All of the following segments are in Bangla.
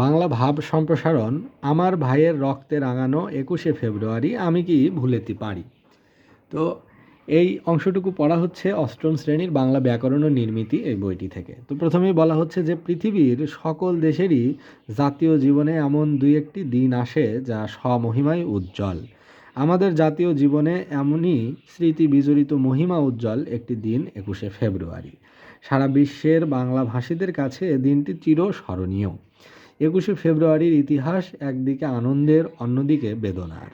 বাংলা ভাব সম্প্রসারণ আমার ভাইয়ের রক্তে রাঙানো একুশে ফেব্রুয়ারি আমি কি ভুলেতে পারি? তো এই অংশটুকু পড়া হচ্ছে অষ্টম শ্রেণির বাংলা ব্যাকরণ ও নির্মিতি এই বইটি থেকে। তো প্রথমেই বলা হচ্ছে যে পৃথিবীর সকল দেশেরই জাতীয় জীবনে এমন দুই একটি দিন আসে যা স্বমহিমায় উজ্জ্বল। আমাদের জাতীয় জীবনে এমনই স্মৃতি বিজড়িত মহিমা উজ্জ্বল একটি দিন একুশে ফেব্রুয়ারি। সারা বিশ্বের বাংলা ভাষীদের কাছে দিনটি চিরস্মরণীয়। একুশে ফেব্রুয়ারির ইতিহাস একদিকে আনন্দের, অন্যদিকে বেদনার।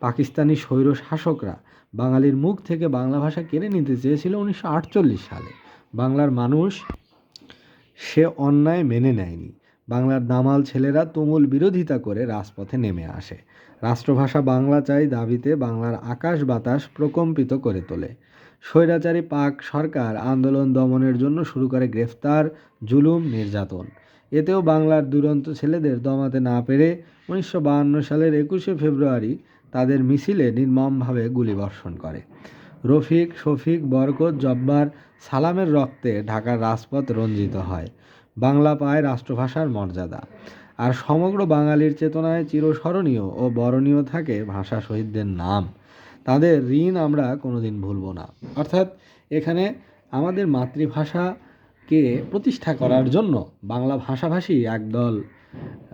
পাকিস্তানি স্বৈর শাসকরা বাঙালির মুখ থেকে বাংলা ভাষা কেড়ে নিতে চেয়েছিল উনিশশো আটচল্লিশ সালে। বাংলার মানুষ সে অন্যায় মেনে নেয়নি। বাংলার দামাল ছেলেরা তুমুল বিরোধিতা করে রাজপথে নেমে আসে। রাষ্ট্রভাষা বাংলা চাই দাবিতে বাংলার আকাশ বাতাস প্রকম্পিত করে তোলে। স্বৈরাচারী পাক সরকার আন্দোলন দমনের জন্য শুরু করে গ্রেফতার, জুলুম, নির্যাতন। এতেও বাংলার দুরন্ত ছেলেদের দমাতে না পেরে উনিশশো সালের একুশে ফেব্রুয়ারি তাদের মিছিলে নির্মমভাবে গুলিবর্ষণ করে। রফিক, শফিক, বরকত, জব্বার সালামের রক্তে ঢাকার রাজপথ রঞ্জিত হয়। বাংলা পায় রাষ্ট্রভাষার মর্যাদা। আর সমগ্র বাঙালির চেতনায় চিরস্মরণীয় ও বরণীয় থাকে ভাষা শহীদদের নাম। তাদের ঋণ আমরা কোনোদিন ভুলব না। অর্থাৎ এখানে আমাদের মাতৃভাষাকে প্রতিষ্ঠা করার জন্য বাংলা ভাষাভাষী একদল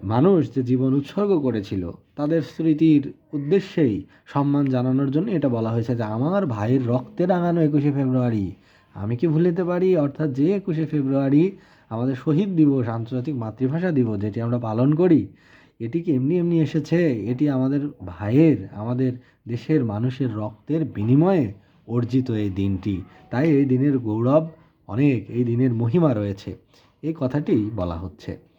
মানুষ যে জীবন উৎসর্গ করেছিল তাদের স্মৃতির উদ্দেশ্যেই সম্মান জানানোর জন্য এটা বলা হয়েছে যে আমার ভাইয়ের রক্তে রাঙানো একুশে ফেব্রুয়ারি। আমি কি ভুলিতে পারি? অর্থাৎ যে একুশে ফেব্রুয়ারি আমাদের শহীদ দিবস আন্তর্জাতিক মাতৃভাষা দিবস যেটি আমরা পালন করি এটি কি এমনি এমনি এসেছে? এটি আমাদের ভাইয়ের আমাদের দেশের মানুষের রক্তের বিনিময়ে অর্জিত এই দিনটি। তাই এই দিনের গৌরব অনেক এই দিনের মহিমা রয়েছে। এই কথাটি বলা হচ্ছে।